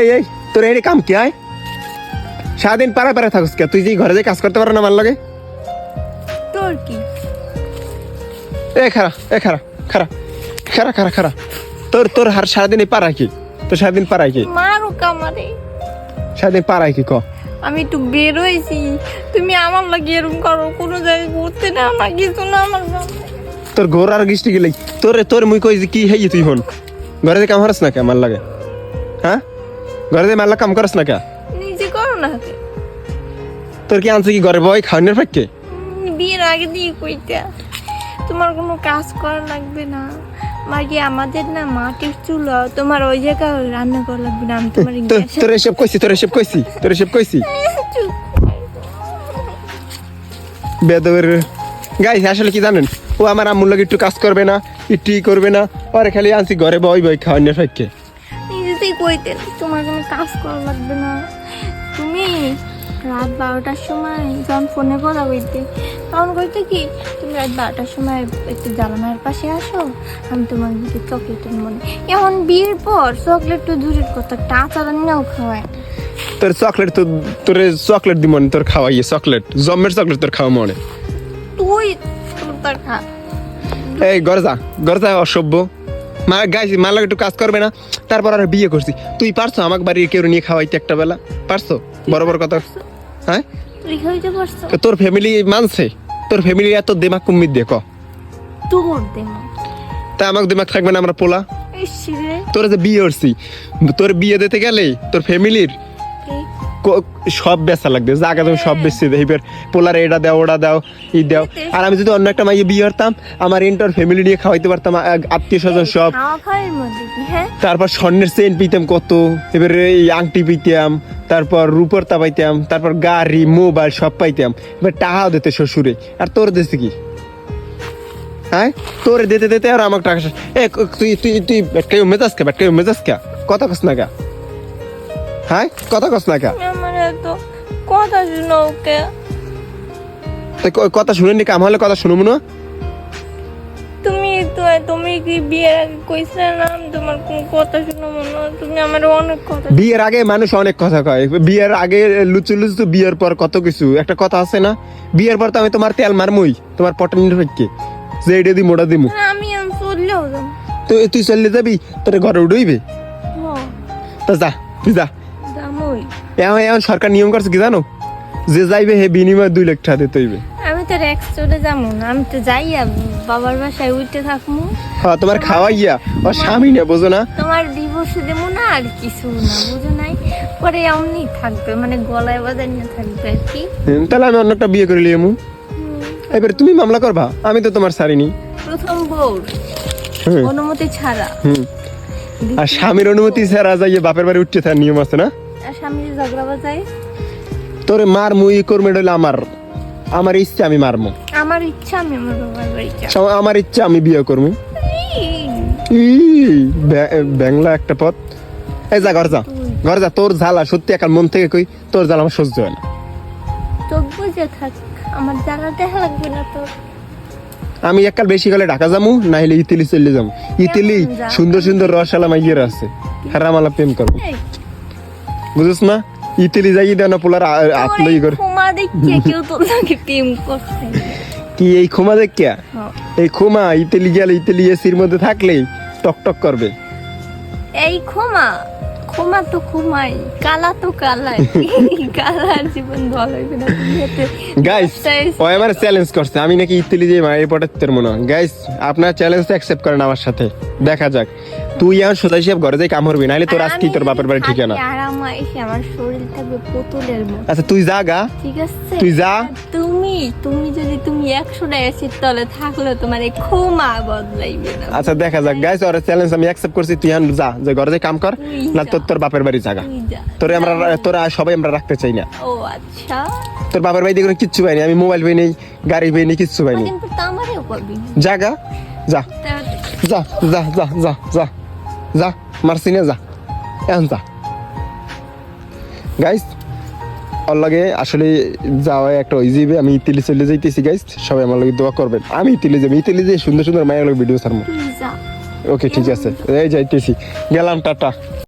এই এই তোর এই কাম কি হয় সারাদিন পাড়া পাড়া থাকুস কে? তুই যে ঘরে যে কাজ করতে পারো না আমার লাগে? তোর কি? এ খারা এ খারা খারা খারা খারা খারা। তোর তোর হার সারাদিন এই পাড়ায় কি? তোর সারাদিন কি? মারো কামারে সারাদিন কি ক? আমি একটু বের হয়েছি। তুমি আমার লাগে এরকম করো কোনো জায়গায় ঘুরতে না না কিছু না আমার। তোর ঘোর আর গিষ্টি তোর তোর মুই কই কি হেই তুই হন? ঘরে যে কাম হরস না কে আমার লাগে? হ্যাঁ? ঘরে যে মারলা কাম করস না কে? নিজে করো না তোর কি আনছে কি ঘরে বই খাওয়ানোর ফাঁকে? বিয়ের আগে দিয়ে কইতা। তোমার কোনো কাজ করা লাগবে না। মাগি আমাদের না মাটির চুলা তোমার ওই জায়গায় রান্না করা লাগবে না আমি তোমার তোর এসব কইছি তোর এসব কইছি তোর এসব কইছি। বেদবের গাইস আসলে কি জানেন? ও আমার আম্মুর লাগে একটু কাজ করবে না একটু করবে না। পরে খালি আনছি ঘরে বই বই খাওয়ানোর ফাঁকে। নিজেতেই কইতে তোমার কোনো কাজ করা লাগবে না। তুমি রাত বারোটার সময় যখন ফোনে কথা কইতে তখন কইতে কি তুমি রাত বারোটার সময় একটু জানালার পাশে আসো আমি তোমার দিকে চকলেটের মনে এখন বিয়ের পর চকলেট তো দূরের কথা টাচা রান্নাও খাওয়ায়। তোর চকলেট তো তোর চকলেট দিব তোর খাওয়াইয়ে চকলেট জমের চকলেট তোর খাওয়া মনে তুই তোর খা। এই ঘরে যা অসভ্য। মা গাইছি মার লাগে একটু কাজ করবে না। তারপর আর বিয়ে করছি। তুই পারছ আমাকে বাড়ির কেউ নিয়ে খাওয়াইতে একটা বেলা? পারছ? বড় বড় কথা। হ্যাঁ? তোর ফ্যামিলি মানছে? তোর ফ্যামিলি এত দেমাক কুমি দিয়ে ক? তোর তা আমাকে দেমাক থাকবে না আমরা পোলা? তোর যে বিয়ে করছি তোর বিয়ে দিতে গেলে তোর ফ্যামিলির সব বেচা লাগবে। জায়গা তুমি সব বেচতে দেয় এবার পোলার এটা দাও ওটা দাও ই দাও। আর আমি যদি অন্য একটা মাইয়ে বিয়ে করতাম আমার ইন্টার ফ্যামিলি নিয়ে খাওয়াইতে পারতাম আত্মীয় স্বজন সব। হ্যাঁ তারপর স্বর্ণের চেন পিতাম কত এবার এই আংটি পিতাম তারপর রূপর তা পাইতাম তারপর গাড়ি মোবাইল সব পাইতাম। এবার টাকাও দিতে শ্বশুরে আর তোর দেশে কি? হ্যাঁ? তোর দিতে দিতে আর আমার টাকা এ তুই তুই তুই কেউ মেজাজ কে কেউ মেজাজ কে? কথা কস না কা। হ্যাঁ? কথা কস না কা। এত কথা শুনো ওকে। তো কথা শুনেনি কাম হলে কথা শুনব না। তুমি তো তুমি কি বিয়ের আগে কইছিলে না তোমার কোনো কথা হয়। তুমি আমার অনেক কথা বিয়ের আগে মানুষ অনেক কথা কয়। বিয়ের আগে লুচু লুচু তো বিয়ের পর কত কিছু। একটা কথা আছে না বিয়ের পর তো আমি তোমার তেল মারমুই তোমার পটানির হইকে যে এটা দি মোড়া দিমু। হ্যাঁ, আমি চললেও তো তুই চললে যাবি তোর ঘরে উঠইবে হ্যাঁ, তো যা তুই যা। এখন এখন সরকার নিয়ম করছে কি জানো? যে যাইবে হে বিনিময়ে দুই লাখ টাকা দিতে হইবে। আমি তো রেক্স চলে যাব না আমি তো বাবার বাসায় উঠতে থাকব। হ্যাঁ তোমার খাওয়াইয়া ও স্বামী না বোঝো না। তোমার ডিভোর্স দেবো না আর কিছু না বুঝো নাই? পরে এমনি থাকবে মানে গলায় বাজার থাকবে আর কি। তাহলে আমি অন্য একটা বিয়ে করে লিয়ামু এবার তুমি মামলা করবা আমি তো তোমার সারিনি প্রথম বউ হুম। অনুমতি ছাড়া। হুম। আর স্বামীর অনুমতি ছাড়া যাইয়ে বাপের বাড়ি উঠতে থাকার নিয়ম আছে না? স্বামী ঝগড়া তোরে মার মুই করবে হইল আমার। আমার ইচ্ছা আমি মারমু। আমার ইচ্ছা আমি আমার ইচ্ছা আমি বিয়ে করব ই, বে- একটা পথ। এই যা ঘর যা। ঘর যা তোর জ্বালা সত্যি একাল মন থেকে কই তোর জ্বালা আমার সহ্য হয় না। তোর বুঝে থাক আমার জ্বালা দেখা লাগবে না তোর। আমি একাল বেশি গেলে ঢাকা যামু না হলে ইতিলি চলে যাব ইতিলি? সুন্দর সুন্দর রসালা মাইয়ের আছে। হারামালা প্রেম করব। এই, বুঝছ না? ইতিলি যাই দেয় না পোলার আতলই এই করে। কি এই ক্ষমা দেখিয়া? হ্যাঁ। এই ক্ষমা ইতিলি গেলে ইতিলি এসির মধ্যে থাকলেই টক টক করবে। এই ক্ষমা ক্ষমা তো ক্ষমাই কালা তো কালাই। কালার জীবন ভালো হইবে না গাইস ও আমার চ্যালেঞ্জ করছে। আমি নাকি ইতিলি যে মায়ের পটাত্তের মনে হয়। গাইস আপনার চ্যালেঞ্জটা অ্যাকসেপ্ট করেন আমার সাথে। দেখা যাক। তুই এখন সোজা হিসেব ঘরে যাই কাম করবি নাহলে তোর আর আজকে তোর বাপের বাড়ি আমার শরীর থাকবে পুতুলের মতো। আচ্ছা তুই যা গা। ঠিক আছে? তুই যা। তুমি তুমি যদি তুমি একশো এসির তলে থাকলে তোমার এই ক্ষমা বদলাইবে না। আচ্ছা দেখা যাক গাইস ওর চ্যালেঞ্জ আমি অ্যাকসেপ্ট করছি তুই এখন যা যে ঘরে যাই কাম কর না তোর তোর বাপের বাড়ি জাগা। তোরে আমরা তোরা সবাই আমরা রাখতে চাই না। ও আচ্ছা। তোর বাপের বাড়ি দেখুন কিচ্ছু পাইনি আমি মোবাইল পাইনি গাড়ি পাইনি কিচ্ছু পাইনি জাগা যা যা যা যা যা যা। যা মারছি না যা এখন যা। গাইস ওর লাগে আসলে যাওয়া একটা ইজিবে আমি ইতিলি চলে যাইতেছি গাইস সবাই আমার লাগে দোয়া করবেন। আমি ইতিলি যাব ইতালি যে সুন্দর সুন্দর মায়ের ভিডিও ছাড়বো। ওকে ঠিক আছে এই যাইতেছি। গেলাম টাটা।